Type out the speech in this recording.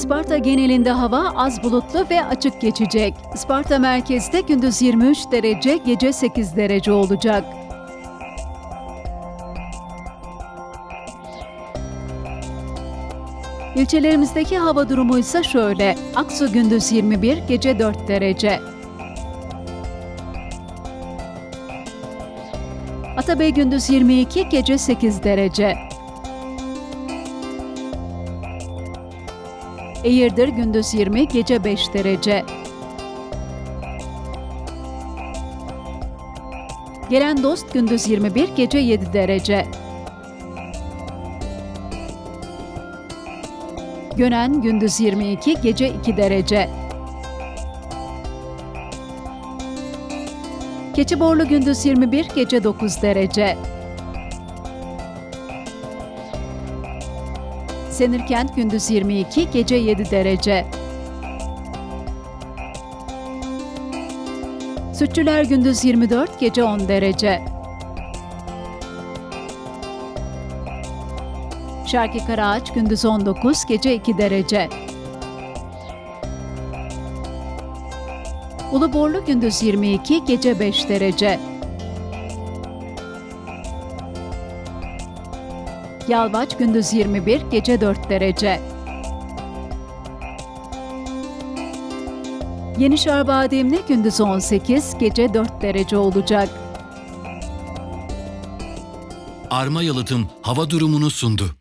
Isparta genelinde hava az bulutlu ve açık geçecek. Isparta merkezde gündüz 23 derece, gece 8 derece olacak. İlçelerimizdeki hava durumu ise şöyle. Aksu gündüz 21, gece 4 derece. Atabey gündüz 22, gece 8 derece. Eğirdir gündüz 20, gece 5 derece. Gelen dost gündüz 21, gece 7 derece. Gönen gündüz 22, gece 2 derece. Keçiborlu gündüz 21, gece 9 derece. Senirkent gündüz 22, gece 7 derece. Sütçüler gündüz 24, gece 10 derece. Şarkı Karaağaç gündüz 19, gece 2 derece. Uluborlu gündüz 22, gece 5 derece. Yalvaç gündüz 21, gece 4 derece. Yenişehir Bademli gündüz 18, gece 4 derece olacak. Arma Yalıtım hava durumunu sundu.